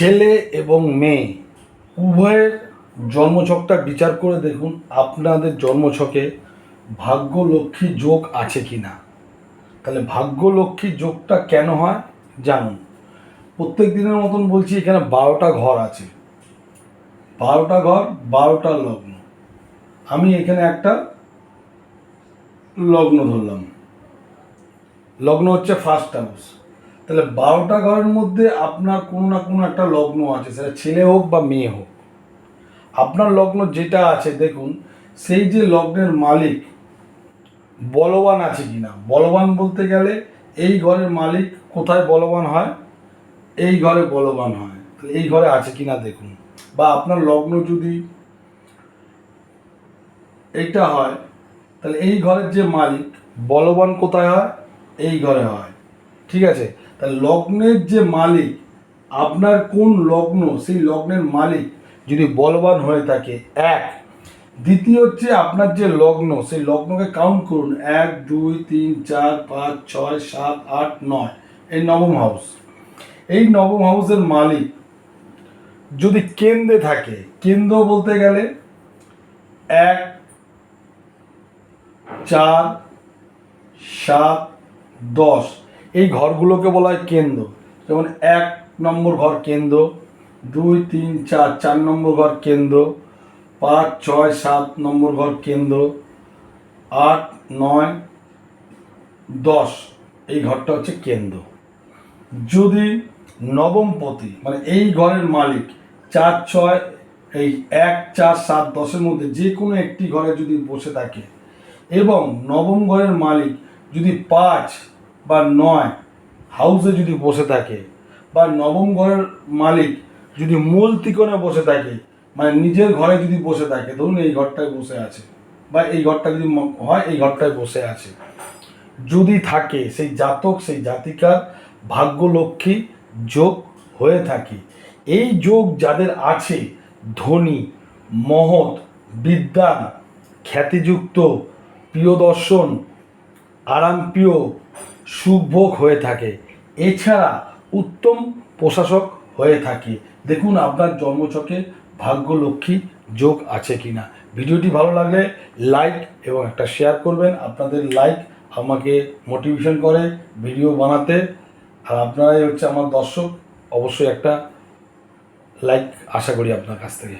ছেলে এবং মেয়ে, উভয়ের জন্মছকটা বিচার করে দেখুন আপনাদের জন্মছকে ভাগ্য লক্ষ্মী যোগ আছে কি না তাহলে ভাগ্য লক্ষ্মী যোগটা কেন হয় জানুন। প্রত্যেক দিনের মতন বলছি এখানে বারোটা ঘর আছে। বারোটা ঘর, বারোটা লগ্ন। আমি এখানে একটা লগ্ন ধরলাম। লগ্ন হচ্ছে ফার্স্ট হাউস তাহলে বারোটা ঘরের মধ্যে আপনার কোনো না কোনো একটা লগ্ন আছে, সেটা ছেলে হোক বা মেয়ে হোক। আপনার লগ্ন যেটা আছে, দেখুন, সেই যে লগ্নের মালিক বলবান আছে কি না বলবান বলতে গেলে এই ঘরের মালিক কোথায় বলবান হয়? এই ঘরে বলবান হয়। এই ঘরে আছে কি না দেখুন। বা আপনার লগ্ন যদি এইটা হয়, তাহলে এই ঘরের যে মালিক বলবান কোথায় হয়? এই ঘরে হয়। ঠিক আছে? তাহলে লগ্নের যে মালিক, আপনার কোন লগ্ন? সেই লগ্নের মালিক যদি বলবান হয়ে থাকে, এক। দ্বিতীয় হচ্ছে আপনার যে লগ্ন, সেই লগ্নকে কাউন্ট করুন। এক, দুই, তিন, চার, পাঁচ, ছয়, সাত, আট, নয়। এই নবম হাউস এই নবম হাউসের মালিক যদি কেন্দ্রে থাকে, কেন্দ্র বলতে গেলে এক, চার, সাত, দশ। এই ঘরগুলোকে বলা হয় কেন্দ্র। যেমন এক নম্বর ঘর কেন্দ্র, দুই, তিন, চার চার নম্বর ঘর কেন্দ্র, পাঁচ, ছয়, সাত নম্বর ঘর কেন্দ্র, আট, নয়, দশ, এই ঘরটা হচ্ছে কেন্দ্র। যদি নবমপতি মানে এই ঘরের মালিক চার, ছয়, এই এক, চার, সাত, দশের মধ্যে যে কোনো একটি ঘরে যদি বসে থাকে এবং নবম ঘরের মালিক যদি পাঁচ বা নয় হাউসে যদি বসে থাকে বা নবম ঘরের মালিক যদি মূল ত্রিকোণে বসে থাকে মানে নিজের ঘরে যদি বসে থাকে, ধরুন এই ঘরটায় বসে আছে বা এই ঘরটা যদি হয় এই ঘরটায় বসে আছে। যদি থাকে, সেই জাতক, সেই জাতিকার ভাগ্যলক্ষ্মী যোগ হয়ে থাকে। এই যোগ যাদের আছে, ধনী, মহৎ বিদ্যান খ্যাতিযুক্ত, প্রিয়দর্শন, আরামপ্রিয় সুখভোগ হয়ে থাকে। এছাড়া উত্তম প্রশাসক হয়ে থাকে। দেখুন আপনার জন্মছকে ভাগ্যলক্ষ্মী যোগ আছে কি না ভিডিওটি ভালো লাগলে লাইক এবং একটা শেয়ার করবেন। আপনাদের লাইক আমাকে মোটিভেশন করে ভিডিও বানাতে। আর আপনারাই হচ্ছে আমার দর্শক। অবশ্যই একটা লাইক আশা করি আপনার কাছ থেকে।